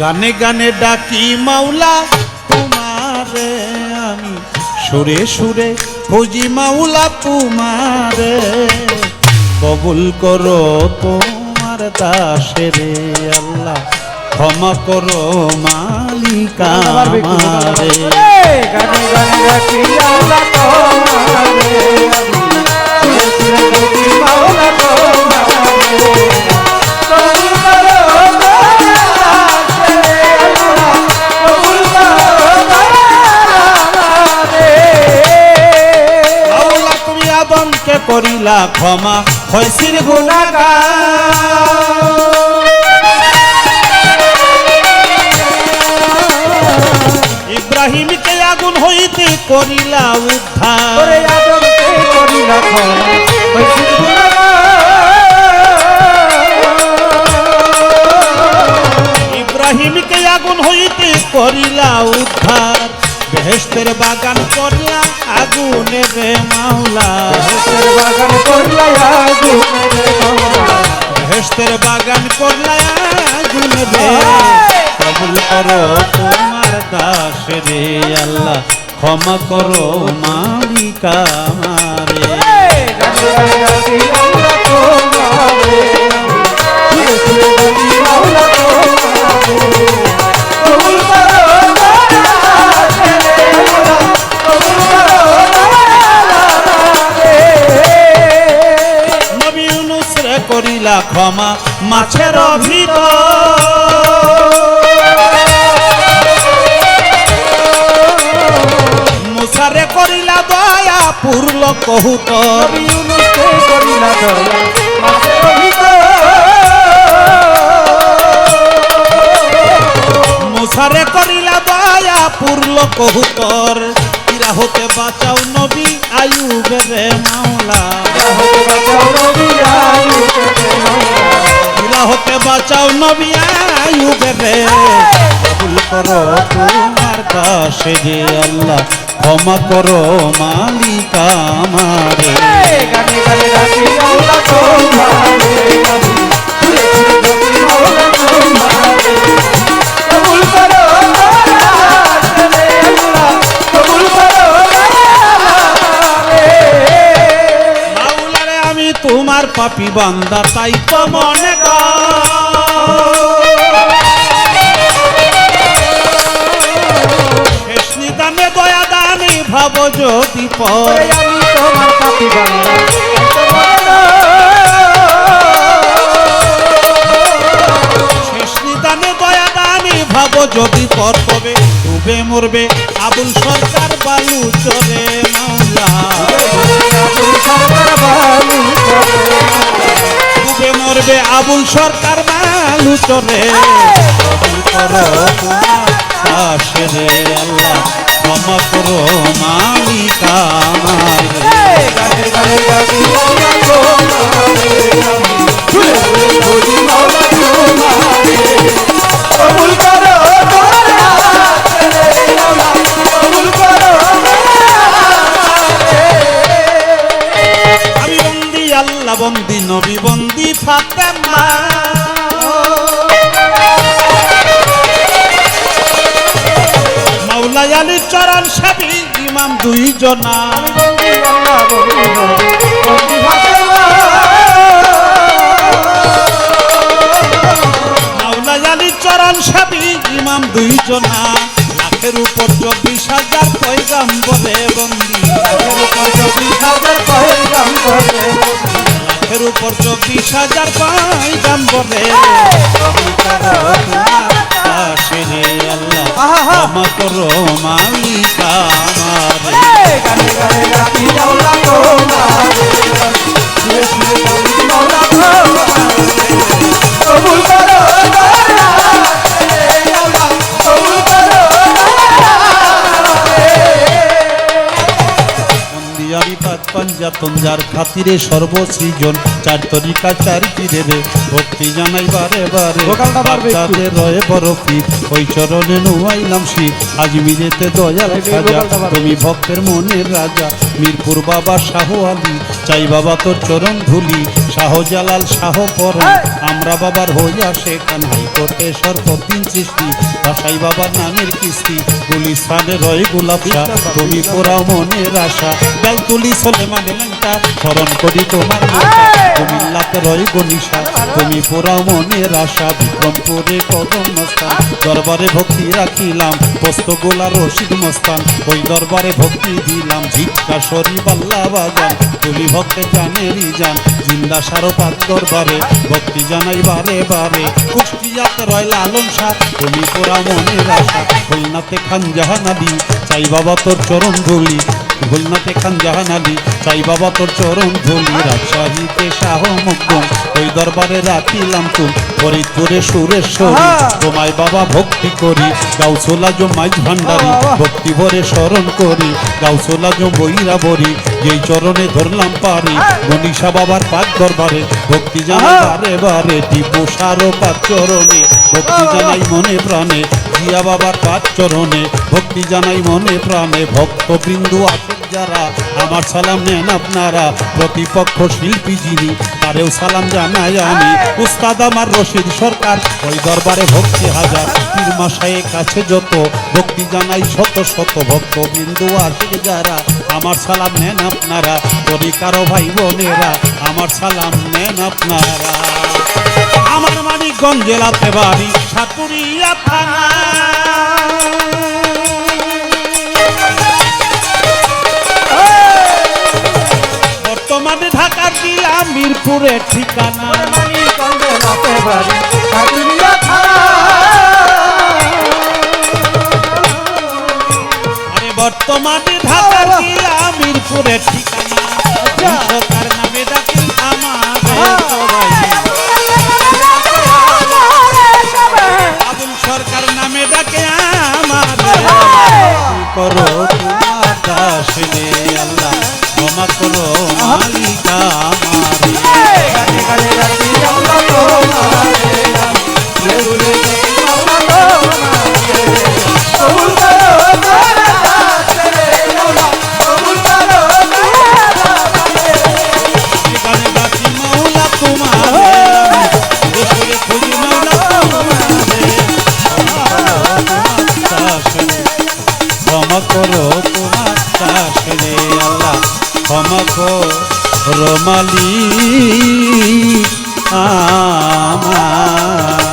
গানে গানে ডাকি মাওলা তোমারে আমি। সুরে সুরে খুঁজি মাওলা তোমারে। কবুল করো তোমার দাসেরে আল্লাহ। ক্ষমা করো মালিকা আমারে গানে গানে রাখি আল্লাহ তোমারে। সুরে সুরে দেখি মাওলা আদমকে ক্ষমা হয়েছির গুণাগার। ইব্রাহিমকে আগুন হইতে করিলা উদ্ধার। করিলা ইব্রাহিমকে আগুন হইতে করিলা উদ্ধার। বেহেস্তের বাগান করলা আগুনে রে মাওলা। গুণাগার বাগান করলা আগুনে মাওলা। বেহেস্তের বাগান করলা আগুনে রে। কবুল করো তোমার দাস রে আল্লাহ ক্ষমা করো মালিকা আমারে। মাছের ভিতর। মুসারে করিলা দয়া মাছের ভিতর মুসারে করিলা দয়া, পূর্ল কহুতর ইরা হতে বাঁচাও বাঁচাও নবী আয়ুবে রে কবুল করো তোমার দাসে যে আল্লাহ, ক্ষমা করো মালিকা আমারে। গানে গানে রাখি আল্লাহ তোমারে পাপি বান্দা তাই তো মনে নিদানে দয়া দানি ভাব যদি পর। তোমার পাপি বান্দা। মরবে আবুল সরকার মালুচরে ক্ষমা করো মালিকা আল্লাহ বন্দি, নবী বন্দি ফাতেমা। মাওলা আলী চরণ সাবি, ইমাম দুই জনা মাওলা আলী চরণ সাবি, ইমাম দুই জনা লাখের উপর লাখের উপর চব্বিশ হাজার পাই দাম বলে দাসে রে আল্লাহ ক্ষমা করো যাও। যার খাতিরে সর্বসৃজন চার তরিকা চার রে ভক্তি জানাই বারে বারে। রয়ে বরফি ওই চরণে নুয়াইলাম শীত আজমিরেতে দয়াল এই যে খাজা তুমি ভক্তের মনের রাজা। মিরপুর বাবা শাহ আলী চাই বাবা তোর চরণ ধুলি। শাহজালাল শাহ পর আমরা বাবার হইয়া সেখান হাইকোর্টে সর্বদিন সৃষ্টি। ভাষাই বাবার নামের কিস্তি গুলিস্তানে রয়ে গোলাপ শাহ। তুমি পোড়াও মনের আশা। বেলতুলি সলে মানে লেঙ্কা স্মরণ করি তোমার মুখটা কুমিল্লাতে রয়ে গনিশা তুমি পোড়াও মনের আশা বিক্রমপুরে কদম মস্তান দরবারে ভক্তি রাখিলাম পোস্ত গোলা রশিদ মস্তান। ওই দরবারে ভক্তি দিলাম ভিক্ষা সরি পাল্লা বাজান। তুলি ভক্তের জানেরই যান জিন্দা সারো পাত দরবারে ভক্তি জানাই বারে বারে। কুষ্টিয়াতে রয় লালন শাহ তুমি পোড়া মনের আশা। খুলনাতে খান জাহান আলী চাই বাবা তোর চরণ ধুলি। খুলনাতে খান জাহান আলী চাই বাবা তোর চরণ ধুলি রাজশাহীতে শাহ মুকুম ওই দরবারে রাখিলাম তুম ফরিদপুরে সুরেশ্বরী! তোমায় বাবা ভক্তি করি গাউসোলা জো মাইজ ভান্ডারি। ভক্তি ভরে স্মরণ করি গাউসোলা জো বইরা বরি যেই চরণে ধরলাম পারি মনীষা বাবার পাক দরবারে ভক্তি জানাই! বারে বারে টিপু সারো পাক চরণে ভক্তি জানাই মনে প্রাণে জিয়া বাবার পাক চরণে, ভক্তি জানাই মনে প্রাণে ভক্ত বিন্দু আসেন যারা, আমার সালাম নেন আপনারা, প্রতিপক্ষ শিল্পী যিনি, তারেও সালাম জানাই আমি, উস্তাদ আমার রশিদ সরকার, ওই দরবারে ভক্তি হাজার, পীর মাসায় কাছে যত, ভক্তি জানাই শত শত ভক্ত বিন্দু আসে যারা, আমার সালাম নেন আপনারা তরিকারও ভাই বোনেরা, আমার সালাম নেন আপনারা। আমার মানিকগঞ্জ জেলাতে বাড়ি সাতুরিয়া থানা। বর্তমানে ঢাকার জেলা মিরপুরের ঠিকানা। মানিকগঞ্জে বাড়ি থানা। বর্তমানে ঢাকার জেলা মিরপুরের ঠিকানা। তোমার দাসে আল্লাহ ক্ষমা করো মালিক আমার।